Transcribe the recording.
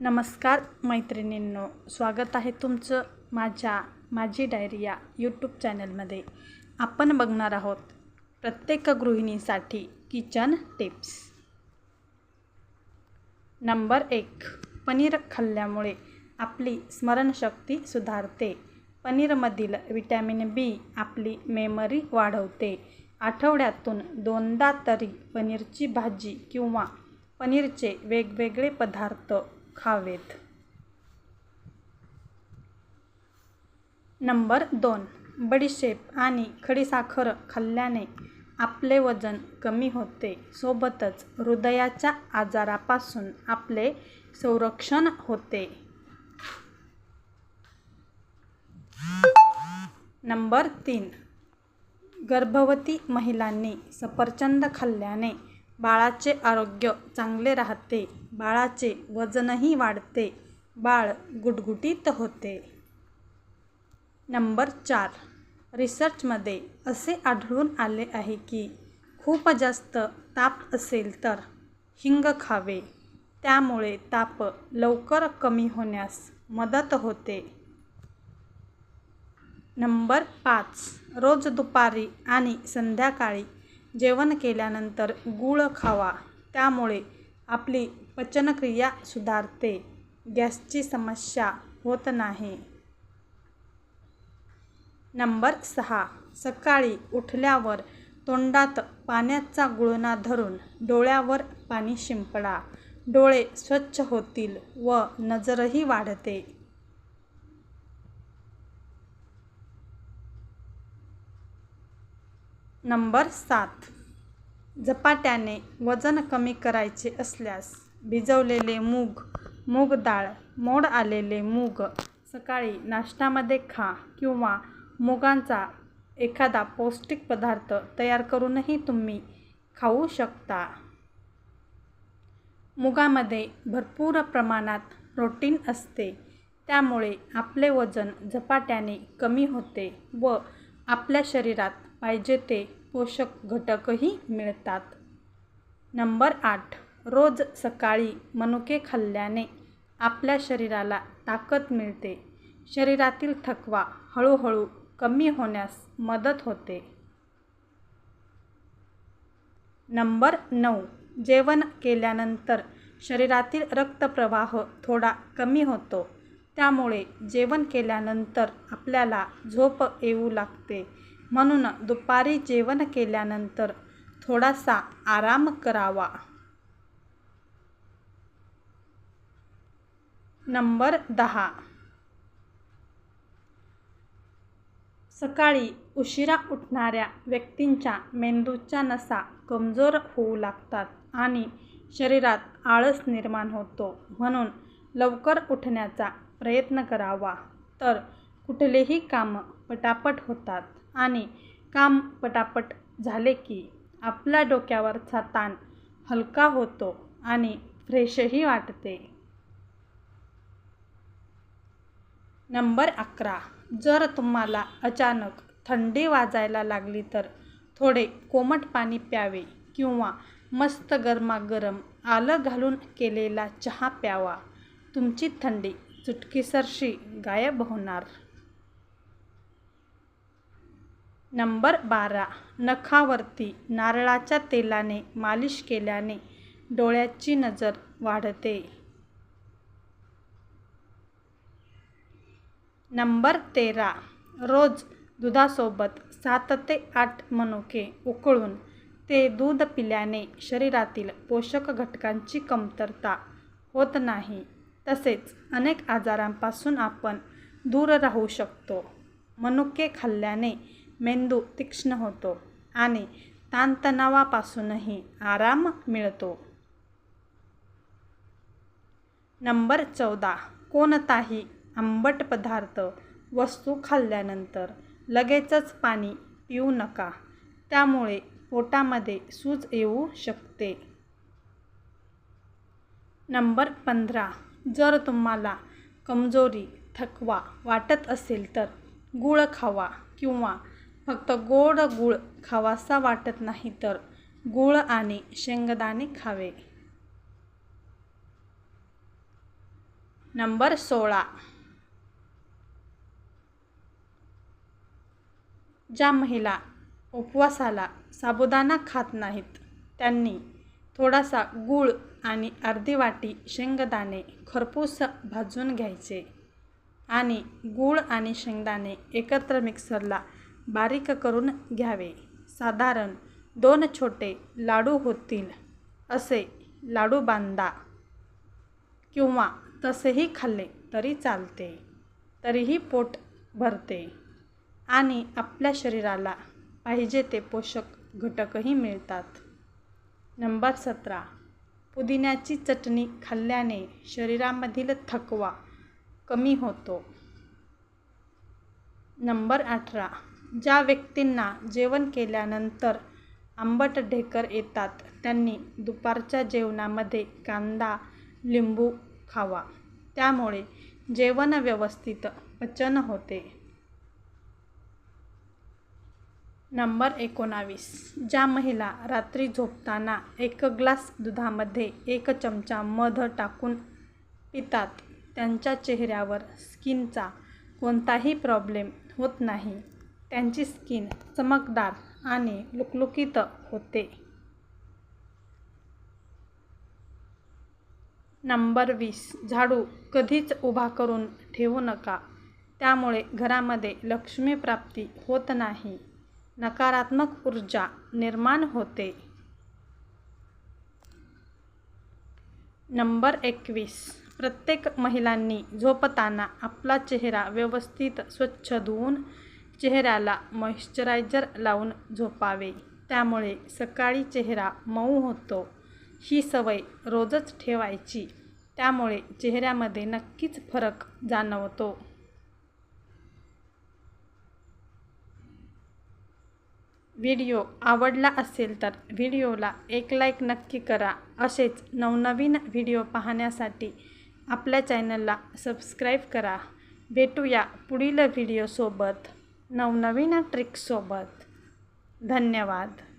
नमस्कार मैत्रिणींनो स्वागत आहे तुमचं माझ्या माझी डायरी या यूट्यूब चॅनलमध्ये. आपण बघणार आहोत प्रत्येक गृहिणीसाठी किचन टिप्स. नंबर एक पनीर खाल्ल्यामुळे आपली स्मरणशक्ती सुधारते. पनीरमधील विटॅमिन बी आपली मेमरी वाढवते. आठवड्यातून दोनदा तरी पनीरची भाजी किंवा पनीरचे वेगवेगळे पदार्थ खावेत. नंबर दोन. बडीशेप आणि खडीसाखर खाल्ल्याने आपले वजन कमी होते. सोबतच हृदयाच्या आजारापासून आपले संरक्षण होते. नंबर तीन. गर्भवती महिलांनी सफरचंद खाल्ल्याने बाळाचे आरोग्य चांगले राहते. बाळाचे वजनही वाढते. बाळ गुटगुटीत होते. नंबर चार. रिसर्चमध्ये असे आढळून आले आहे की खूप जास्त ताप असेल तर हिंग खावे. त्यामुळे ताप लवकर कमी होण्यास मदत होते. नंबर पाच. रोज दुपारी आणि संध्याकाळी जेवण केल्यानंतर गूळ खावा त्यामुळे आपली पचनक्रिया सुधारते. गॅसची समस्या होत नाही. नंबर सहा. सकाळी उठल्यावर तोंडात पाण्याचा गुळणा धरून डोळ्यावर पाणी शिंपडा. डोळे स्वच्छ होतील व नजरही वाढते. नंबर सात. झपाट्याने वजन कमी करायचे असल्यास भिजवलेले मूग मूग डाळ मोड आलेले मूग सकाळी नाश्त्यामध्ये खा किंवा मुगांचा एखादा पौष्टिक पदार्थ तयार करूनही तुम्ही खाऊ शकता. मुगामध्ये भरपूर प्रमाणात प्रोटीन असते. त्यामुळे आपले वजन झपाट्याने कमी होते व आपल्या शरीरात पाहिजे ते पोषक घटकही मिळतात. नंबर आठ. रोज सकाळी मनुके खाल्ल्याने आपल्या शरीराला ताकद मिळते. शरीरातील थकवा हळूहळू कमी होण्यास मदत होते. नंबर नऊ. जेवण केल्यानंतर शरीरातील रक्तप्रवाह थोडा कमी होतो. त्यामुळे जेवण केल्यानंतर आपल्याला झोप येऊ लागते. म्हणून दुपारी जेवण केल्यानंतर थोडासा आराम करावा. नंबर दहा. सकाळी उशिरा उठणाऱ्या व्यक्तींच्या मेंदूच्या नसा कमजोर होऊ लागतात आणि शरीरात आळस निर्माण होतो. म्हणून लवकर उठण्याचा प्रयत्न करावा. तर कुठलेही काम पटापट होतात. आणि काम पटापट झाले की आपला डोक्यावरचा ताण हलका होतो आणि फ्रेशही वाटते. नंबर अकरा. जर तुम्हाला अचानक थंडी वाजायला लागली तर थोडे कोमट पाणी प्यावे किंवा मस्त गरमागरम आलं घालून केलेला चहा प्यावा. तुमची थंडी चुटकीसरशी गायब होणार. नंबर बारा. नखावरती नारळाच्या तेलाने मालिश केल्याने डोळ्याची नजर वाढते. नंबर तेरा. रोज दुधासोबत सात ते आठ मनुके उकळून ते दूध पिल्याने शरीरातील पोषक घटकांची कमतरता होत नाही. तसेच अनेक आजारांपासून आपण दूर राहू शकतो. मनुके खाल्ल्याने मेंदू तीक्ष्ण होतो आणि ताणतणावापासूनही आराम मिळतो. नंबर चौदा. कोणताही आंबट पदार्थ वस्तू खाल्ल्यानंतर लगेचच पाणी पिऊ नका. त्यामुळे पोटामध्ये सूज येऊ शकते. नंबर पंधरा. जर तुम्हाला कमजोरी थकवा वाटत असेल तर गूळ खावा किंवा फक्त गोड गूळ खावासा वाटत नाही तर गूळ आणि शेंगदाणे खावे. नंबर सोळा. ज्या महिला उपवासाला साबुदाणा खात नाहीत त्यांनी थोडासा गूळ आणि अर्धी वाटी शेंगदाणे खरपूस भाजून घ्यायचे आणि गूळ आणि शेंगदाणे एकत्र मिक्सरला बारीक करून घ्यावे. साधारण दोन छोटे लाडू होतील असे लाडू बांधा किंवा तसेही खाल्ले तरी चालते. तरीही पोट भरते आणि आपल्या शरीराला पाहिजे ते पोषक घटकही मिळतात. नंबर सतरा. पुदिन्याची चटणी खाल्ल्याने शरीरामधील थकवा कमी होतो. नंबर अठरा. ज्या व्यक्तींना जेवण केल्यानंतर आंबट ढेकर येतात त्यांनी दुपारच्या जेवणामध्ये कांदा लिंबू खावा. त्यामुळे जेवण व्यवस्थित पचन होते. नंबर एकोणावीस. ज्या महिला रात्री झोपताना एक ग्लास दुधामध्ये एक चमचा मध टाकून पितात त्यांच्या चेहऱ्यावर स्किनचा कोणताही प्रॉब्लेम होत नाही. त्यांची स्किन चमकदार आणि लुकलुकीत होते. नंबर वीस. झाडू कधीच उभा करून ठेवू नका. त्यामुळे घरामध्ये लक्ष्मी प्राप्ती होत नाही. नकारात्मक ऊर्जा निर्माण होते. नंबर एकवीस. प्रत्येक महिलांनी झोपताना आपला चेहरा व्यवस्थित स्वच्छ धुवून चेहऱ्याला मॉइश्चरायझर लावून झोपावे. त्यामुळे सकाळी चेहरा मऊ होतो. ही सवय रोजच ठेवायची. त्यामुळे चेहऱ्यामध्ये नक्कीच फरक जाणवतो. व्हिडिओ आवडला असेल तर व्हिडिओला एक लाईक नक्की करा. असेच नवनवीन व्हिडिओ पाहण्यासाठी आपल्या चॅनलला सबस्क्राईब करा. भेटूया पुढील व्हिडिओसोबत. नवनवीन ट्रिकसोबत. धन्यवाद.